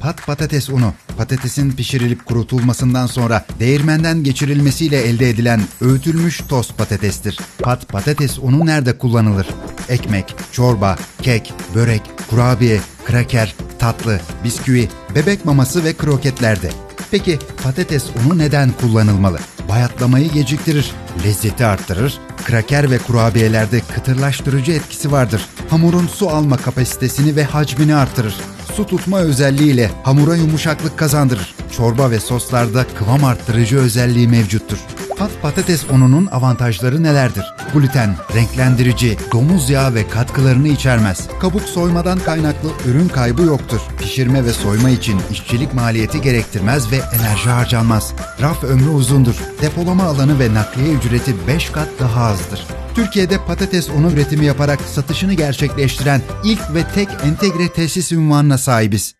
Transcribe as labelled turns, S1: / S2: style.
S1: Pat patates unu, patatesin pişirilip kurutulmasından sonra değirmenden geçirilmesiyle elde edilen öğütülmüş toz patatestir. Pat patates unu nerede kullanılır? Ekmek, çorba, kek, börek, kurabiye, kraker, tatlı, bisküvi, bebek maması ve kroketlerde. Peki patates unu neden kullanılmalı? Bayatlamayı geciktirir, lezzeti arttırır, kraker ve kurabiyelerde kıtırlaştırıcı etkisi vardır. Hamurun su alma kapasitesini ve hacmini artırır. Su tutma özelliğiyle hamura yumuşaklık kazandırır. Çorba ve soslarda kıvam arttırıcı özelliği mevcuttur. Pat patates ununun avantajları nelerdir? Gluten, renklendirici, domuz yağı ve katkılarını içermez. Kabuk soymadan kaynaklı ürün kaybı yoktur. Pişirme ve soyma için işçilik maliyeti gerektirmez ve enerji harcanmaz. Raf ömrü uzundur. Depolama alanı ve nakliye ücreti 5 kat daha azdır. Türkiye'de patates unu üretimi yaparak satışını gerçekleştiren ilk ve tek entegre tesis ünvanına sahibiz.